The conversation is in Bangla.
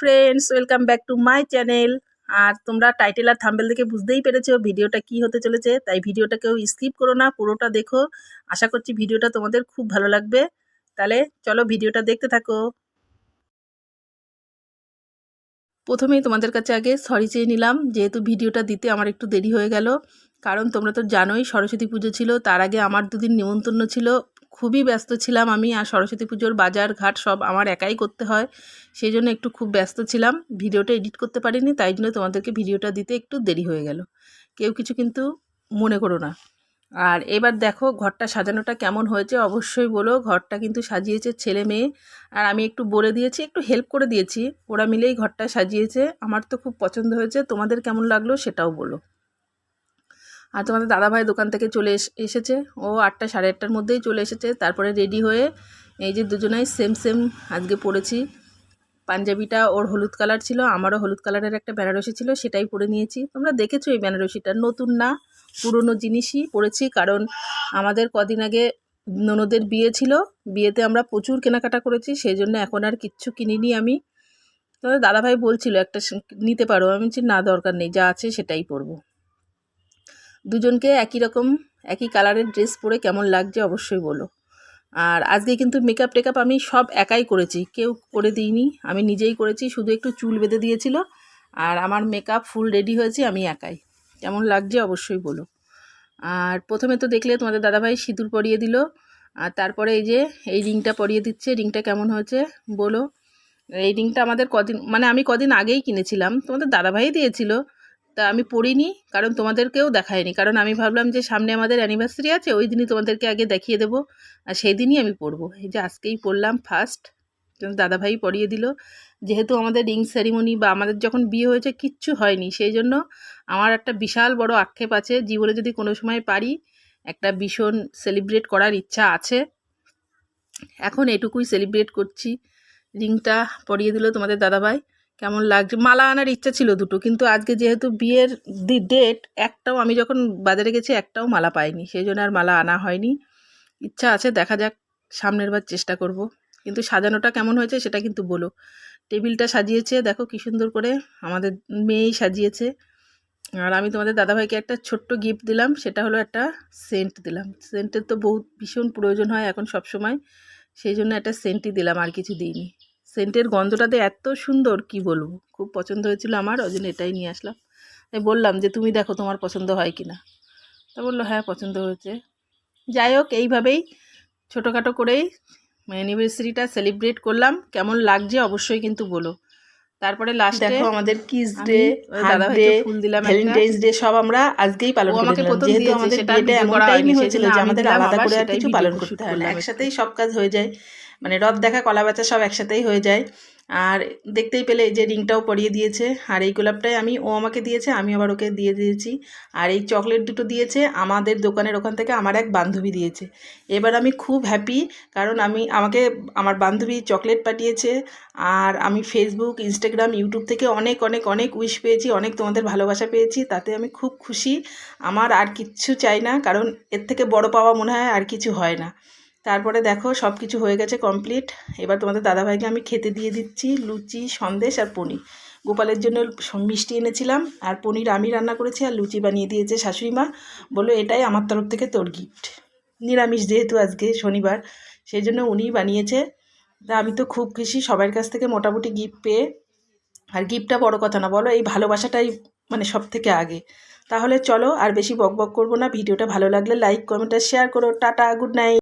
Friends welcome back to my channel আর তোমরা টাইটেল আর থাম্বেল দেখে বুঝতেই পেরেছ ভিডিওটা কি হতে চলেছে, তাই ভিডিওটা কেউ স্কিপ করো না, পুরোটা দেখো। আশা করছি ভিডিওটা তোমাদের খুব ভালো লাগবে। তাহলে চলো ভিডিওটা দেখতে থাকো। প্রথমেই তোমাদের কাছে আগে সরি চেয়ে নিলাম, যেহেতু ভিডিওটা দিতে আমার একটু দেরি হয়ে গেল। কারণ তোমরা তো জানোই সরস্বতী পুজো ছিল, তার আগে আমার দুদিন নিমন্ত্রণ ছিল খুবই ব্যস্ত ছিলাম আমি আর সরস্বতী পুজোর বাজার ঘাট সব আমার একাই করতে হয়। সেই জন্য একটু খুব ব্যস্ত ছিলাম, ভিডিওটা এডিট করতে পারিনি, তাই জন্য তোমাদেরকে ভিডিওটা দিতে একটু দেরি হয়ে গেল। কেউ কিছু কিন্তু মনে করো না। আর এবার দেখো ঘরটা সাজানোটা কেমন হয়েছে, অবশ্যই বলো। ঘরটা কিন্তু সাজিয়েছে ছেলে মেয়ে, আর আমি একটু বলে দিয়েছি, একটু হেল্প করে দিয়েছি। ওরা মিলেই ঘরটা সাজিয়েছে। আমার তো খুব পছন্দ হয়েছে। তোমাদের কেমন লাগল সেটাও বলো। আর তোমাদের দাদাভাই দোকান থেকে চলে এসেছে। ও আটটা সাড়ে আটটার মধ্যেই চলে এসেছে। তারপরে রেডি হয়ে এই যে দুজনাই সেম সেম আজকে পরেছি। পাঞ্জাবিটা ওর হলুদ কালার ছিল, আমারও হলুদ কালারের একটা বেনারসি ছিল, সেটাই পরে নিয়েছি। তোমরা দেখেছ এই বেনারসিটা, নতুন না, পুরনো জিনিসই পরেছি, কারণ আমাদের কদিন আগে ননদের বিয়ে ছিল, বিয়েতে আমরা প্রচুর কেনাকাটা করেছি, সেই জন্য এখন আর কিচ্ছু কিনিনি আমি। তোমাদের দাদাভাই বলছিল একটা নিতে পারো, আমি বলছি না, দরকার নেই, যা আছে সেটাই পরবো। দুজনকে একই রকম, একই কালারের ড্রেস পরে কেমন লাগছে অবশ্যই বলো। আর আজকে কিন্তু মেকআপ টেকআপ আমি সব একাই করেছি, কেউ করে দিইনি, আমি নিজেই করেছি, শুধু একটু চুল বেঁধে দিয়েছিল, আর আমার মেকআপ ফুল রেডি হয়েছে, আমি একাই। কেমন লাগছে অবশ্যই বলো। আর প্রথমে তো দেখলে তোমাদের দাদাভাই সিঁদুর পরিয়ে দিল, আর তারপরে এই যে, এই রিংটা পরিয়ে দিচ্ছে, রিংটা কেমন হয়েছে বলো। এই রিংটা আমাদের কদিন মানে আমি কদিন আগেই কিনেছিলাম, তোমাদের দাদাভাই দিয়েছিল তা আমি পড়িনি, কারণ তোমাদেরকেও দেখায়নি। কারণ আমি ভাবলাম যে সামনে আমাদের অ্যানিভার্সারি আছে, ওই দিনই তোমাদেরকে আগে দেখিয়ে দেবো, আর সেই দিনই আমি পরবো এই যে আজকেই পড়লাম ফার্স্ট দাদাভাই পরিয়ে দিল। যেহেতু আমাদের রিং সেরিমনি বা আমাদের যখন বিয়ে হয়েছে, কিচ্ছু হয়নি। সেই জন্য আমার একটা বিশাল বড় আক্ষেপ আছে, জীবনে যদি কোনো সময় পারি, একটা ভীষণ সেলিব্রেট করার ইচ্ছা আছে। এখন এটুকুই সেলিব্রেট করছি। রিংটা পরিয়ে দিল তোমাদের দাদাভাই। কেমন লাগছে? মালা আনার ইচ্ছা ছিল দুটো, কিন্তু আজকে যেহেতু বিয়ের দি ডেট একটাও আমি যখন বাজারে গেছি একটাও মালা পাইনি। সেই জন্য আর মালা আনা হয়নি। ইচ্ছা আছে, দেখা যাক, সামনের বার চেষ্টা করব। কিন্তু সাজানোটা কেমন হয়েছে সেটা কিন্তু বলো। টেবিলটা সাজিয়েছে, দেখো কী সুন্দর করে আমাদের মেয়েই সাজিয়েছে। আর আমি তোমাদের দাদাভাইকে একটা ছোট্ট গিফট দিলাম, সেটা হলো একটা সেন্ট দিলাম। সেন্টের তো বহুত ভীষণ প্রয়োজন হয় এখন সব সময় সেই জন্য একটা সেন্টই দিলাম, আর কিছু দিইনি। সেন্টের গন্ধটাতে এত সুন্দর, কি বলব? খুব পছন্দ হয়েছিল আমার, ওই জন্য এটাই নিয়ে আসলাম। তাই বললাম যে, তুমি দেখো তোমার পছন্দ হয় কি না তা বলল হ্যাঁ পছন্দ হয়েছে। যাই হোক, এইভাবেই ছোটোখাটো করেই অ্যানিভার্সারিটা সেলিব্রেট করলাম। কেমন লাগছে অবশ্যই কিন্তু বলো। তারপরে লাস্ট দেখো আমাদের কিস ডে দাদা ডে ফুল দিলাম ভ্যালেন্টাইন্স ডে সব আমরা আজকেই পালন করে আমাকে প্রথম যেহেতু আমাদের বিয়েটা এমন টাইমই হয়েছিল যে আমাদের আলাদা করে আর কিছু পালন করতে হয় না। একসাথেই সব কাজ হয়ে যায়। মানে রথ দেখা কলা বেচা সব একসাথেই হয়ে যায়। আর দেখতেই পেলে এই যে রিংটাও পরিয়ে দিয়েছে। আর এই গোলাপটাই আমি, ও আমাকে দিয়েছে আমি আবার ওকে দিয়ে দিয়েছি। আর এই চকলেট দুটো দিয়েছে, আমাদের দোকানের ওখান থেকে আমার এক বান্ধবী দিয়েছে। এবার আমি খুব হ্যাপি কারণ আমি, আমাকে আমার বান্ধবী চকলেট পাঠিয়েছে। আর আমি ফেসবুক ইনস্টাগ্রাম ইউটিউব থেকে অনেক অনেক অনেক উইশ পেয়েছি, অনেক তোমাদের ভালোবাসা পেয়েছি। তাতে আমি খুব খুশি। আমার আর কিচ্ছু চাই না, কারণ এর থেকে বড় পাওয়া মনে হয় আর কিছু হয় না। তারপরে দেখো সব কিছু হয়ে গেছে কমপ্লিট এবার তোমাদের দাদাভাইকে আমি খেতে দিয়ে দিচ্ছি লুচি, সন্দেশ আর পনির। গোপালের জন্য মিষ্টি এনেছিলাম আর পনির আমি রান্না করেছি আর লুচি বানিয়ে দিয়েছে শাশুড়ি মা বলল, এটাই আমার তরফ থেকে তোর গিফট নিরামিষ যেহেতু আজকে শনিবার, সেই জন্য উনি বানিয়েছে। তা আমি তো খুব খুশি সবার কাছ থেকে মোটামুটি গিফট পেয়ে। আর গিফটটা বড় কথা না, বলো, এই ভালোবাসাটাই মানে সব থেকে আগে। তাহলে চলো আর বেশি বক বক করব না, ভিডিওটা ভালো লাগলে লাইক কমেন্ট আর শেয়ার করো। Tata good night